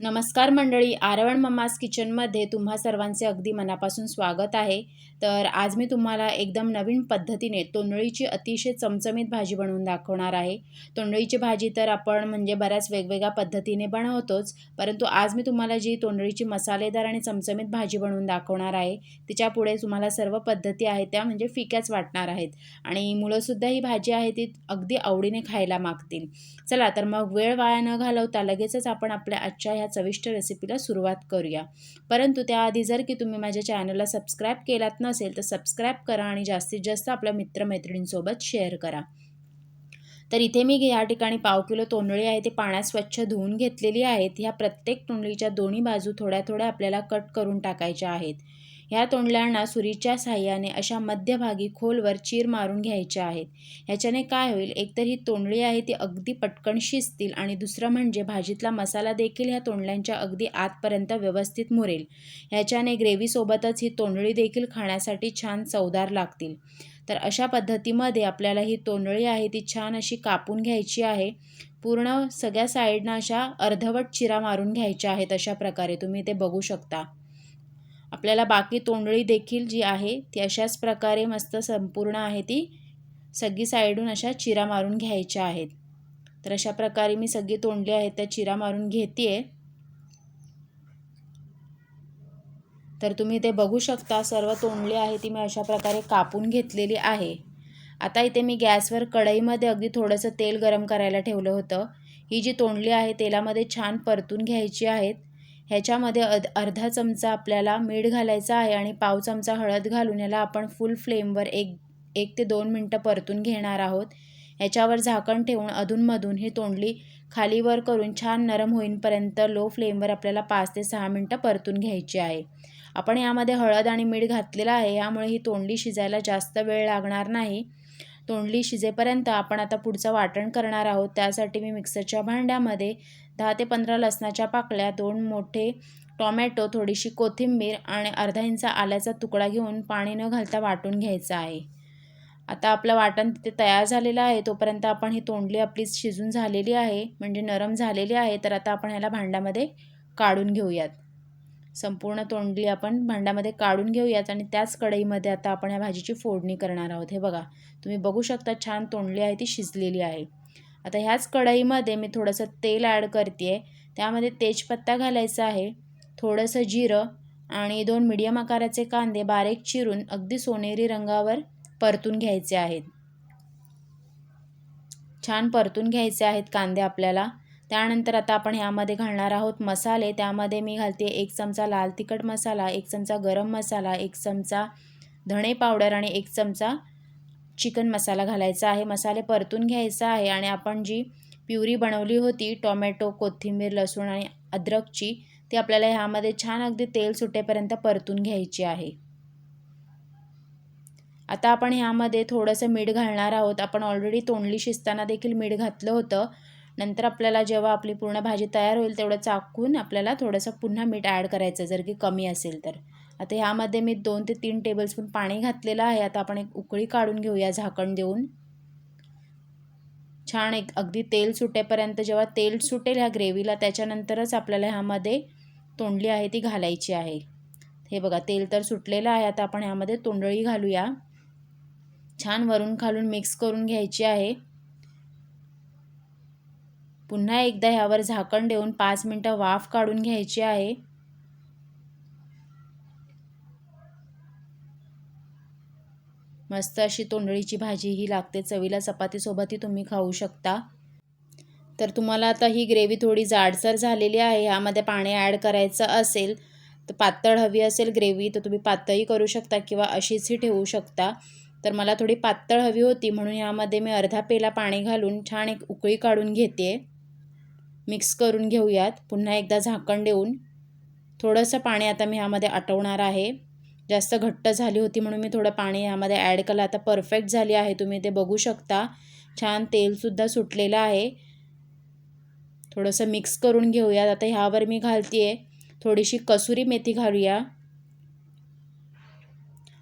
नमस्कार मंडळी आरवण ममास किचनमध्ये तुम्हा सर्वांचे अगदी मनापासून स्वागत आहे. तर आज मी तुम्हाला एकदम नवीन पद्धतीने तोंडळीची अतिशय चमचमीत भाजी बनवून दाखवणार आहे. तोंडळीची भाजी तर आपण म्हणजे बऱ्याच वेगवेगळ्या पद्धतीने बनवतोच परंतु आज मी तुम्हाला जी तोंडळीची मसालेदार आणि चमचमीत भाजी बनवून दाखवणार आहे तिच्यापुढे तुम्हाला सर्व पद्धती आहेत त्या म्हणजे फिक्याच वाटणार आहेत. आणि मुलंसुद्धा ही भाजी आहे ती अगदी आवडीने खायला मागतील. चला तर मग वेळ वाया न घालवता लगेचच आपण आपल्या आजच्या ह्या चविष्ट रेसिपीला सुरुवात करूया. परंतु त्याआधी जर की तुम्ही माझ्या चॅनलला सबस्क्राईब केलात नसेल तर सबस्क्राईब करा आणि जास्तीत जास्त आपल्या मित्रमैत्रिणींसोबत शेअर करा. तर इथे मी या ठिकाणी पाव किलो तोंडळी आहे ते पाण्यात स्वच्छ धुवून घेतलेली आहेत. ह्या प्रत्येक तोंडळीच्या दोन्ही बाजू थोड्या थोड्या आपल्याला कट करून टाकायच्या आहेत. ह्या तोंडल्यांना सुरीच्या साह्याने अशा मध्यभागी खोलवर चीर मारून घ्यायच्या आहेत. ह्याच्याने काय होईल? एकतर ही तोंडळी आहे ती अगदी पटकन शिजतील आणि दुसरं म्हणजे भाजीतला मसाला देखील ह्या तोंडल्यांच्या अगदी आतपर्यंत व्यवस्थित मुरेल. ह्याच्याने ग्रेव्हीसोबतच ही तोंडळी देखील खाण्यासाठी छान चवदार लागतील. तर अशा पद्धतीमध्ये आपल्याला ही तोंडळी आहे ती छान अशी कापून घ्यायची आहे. पूर्ण सगळ्या साईडनं अशा अर्धवट चिरा मारून घ्यायच्या आहेत अशा प्रकारे. तुम्ही ते बघू शकता. आपल्याला बाकी तोंडळी देखील जी आहे ती अशाच प्रकारे मस्त संपूर्ण आहे ती सगळी साईडून अशा चिरा मारून घ्यायच्या आहेत. तर अशा प्रकारे मी सगळी तोंडली आहेत त्या चिरा मारून घेते आहे तर तुम्ही ते बघू शकता सर्व तोंडली आहे ती मी अशा प्रकारे कापून घेतलेली आहे. आता इथे मी गॅसवर कढईमध्ये अगदी थोडंसं तेल गरम करायला ठेवलं होतं. ही जी तोंडली आहे तेलामध्ये छान परतून घ्यायची आहेत. ह्याच्यामध्ये अध अर्धा चमचा आपल्याला मीठ घालायचा आहे आणि पाव चमचा हळद घालून याला आपण फुल फ्लेमवर एक एक ते दोन मिनटं परतून घेणार आहोत. ह्याच्यावर झाकण ठेवून अधूनमधून ही तोंडली खालीवर करून छान नरम होईपर्यंत लो फ्लेमवर आपल्याला पाच ते सहा मिनटं परतून घ्यायची आहे. आपण यामध्ये हळद आणि मीठ घातलेलं आहे यामुळे ही तोंडली शिजायला जास्त वेळ लागणार नाही. तोंडली शिजेपर्यंत आपण आता पुढचं वाटण करणार आहोत. त्यासाठी मी मिक्सरच्या भांड्यामध्ये दहा ते पंधरा लसणाच्या पाकळ्या दोन मोठे टॉमॅटो थोडीशी कोथिंबीर आणि अर्धा इंच आल्याचा तुकडा घेऊन पाणी न घालता वाटून घ्यायचं आहे. आता आपलं वाटण तिथे तयार झालेलं आहे. तोपर्यंत आपण ही तोंडली आपली शिजून झालेली आहे. म्हणजे नरम झालेली आहे. तर आता आपण ह्याला भांड्यामध्ये काढून घेऊयात. संपूर्ण तोंडली आपण भांड्यामध्ये काढून घेऊयात आणि त्याच कढईमध्ये आता आपण ह्या भाजीची फोडणी करणार आहोत. हे बघा तुम्ही बघू शकता छान तोंडली आहे ती शिजलेली आहे. आता ह्याच कढईमध्ये मी थोडंसं तेल ॲड करते आहे त्यामध्ये तेजपत्ता घालायचा आहे थोडंसं जिरं आणि दोन मिडियम आकाराचे कांदे बारीक चिरून अगदी सोनेरी रंगावर परतून घ्यायचे आहेत. छान परतून घ्यायचे आहेत कांदे आपल्याला. त्यानंतर आता आपण ह्यामध्ये घालणार आहोत मसाले. त्यामध्ये मी घालते एक चमचा लाल तिखट मसाला एक चमचा गरम मसाला एक चमचा धणे पावडर आणि एक चमचा चिकन मसाला घालायचा आहे. मसाले परतून घ्यायचा आहे आणि आपण जी प्युरी बनवली होती टोमॅटो कोथिंबीर लसूण आणि अद्रकची ती आपल्याला ह्यामध्ये छान अगदी तेल सुटेपर्यंत परतून घ्यायची आहे. आता आपण ह्यामध्ये थोडंसं मीठ घालणार आहोत. आपण ऑलरेडी तोंडली शिजताना देखील मीठ घातलं होतं. नंतर आपल्याला जेव्हा आपली पूर्ण भाजी तयार होईल तेवढं चाकून आपल्याला थोडंसं पुन्हा मीठ ॲड करायचं जर की कमी असेल तर. आता ह्यामध्ये मी दोन ते तीन टेबलस्पून पाणी घातलेलं आहे. आता आपण एक उकळी काढून घेऊया झाकण देऊन. छान एक अगदी तेल सुटेपर्यंत जेव्हा तेल सुटेल ह्या ग्रेव्हीला त्याच्यानंतरच आपल्याला ह्यामध्ये तोंडली आहे ती घालायची आहे. हे बघा तेल तर सुटलेलं आहे. आता आपण ह्यामध्ये तोंडळी घालूया. छान वरून खालून मिक्स करून घ्यायची आहे. पुन्हा एकदा ह्यावर झाकण देऊन पाच मिनटं वाफ काढून घ्यायची आहे. मस्त अशी तोंडळीची भाजी ही लागते. चवीला चपातीसोबतही तुम्ही खाऊ शकता. तर तुम्हाला आता ही ग्रेव्ही थोडी जाडसर झालेली आहे. ह्यामध्ये पाणी ॲड करायचं असेल तर पातळ हवी असेल ग्रेव्ही तर तुम्ही पातळही करू शकता किंवा अशीचही ठेवू शकता. तर मला थोडी पातळ हवी होती म्हणून ह्यामध्ये मी अर्धा पेला पाणी घालून छान एक उकळी काढून घेते. मिक्स करून घेऊयात. पुन्हा एकदा झाकण देऊन थोडंसं पाणी आता मी ह्यामध्ये आटवणार आहे. जास्त घट्ट झाली होती म्हणून मी थोडं पाणी ह्यामध्ये ॲड केलं. आता परफेक्ट झाली आहे. तुम्ही ते बघू शकता. छान तेलसुद्धा सुटलेलं आहे. थोडंसं मिक्स करून घेऊयात. आता ह्यावर मी घालते आहे थोडीशी कसुरी मेथी घालूया.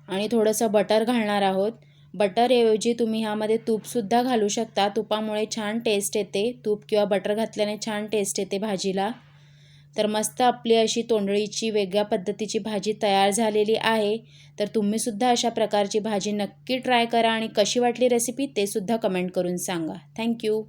आणि थोडंसं बटर घालणार आहोत. बटरऐवजी तुम्ही ह्यामध्ये तूपसुद्धा घालू शकता. तुपामुळे छान टेस्ट येते. तूप किंवा बटर घातल्याने छान टेस्ट येते भाजीला. तर मस्त आपली अशी तोंडळीची वेगळ्या पद्धतीची भाजी तयार झालेली आहे. तर तुम्हीसुद्धा अशा प्रकारची भाजी नक्की ट्राय करा आणि कशी वाटली रेसिपी ते सुद्धा कमेंट करून सांगा. थँक्यू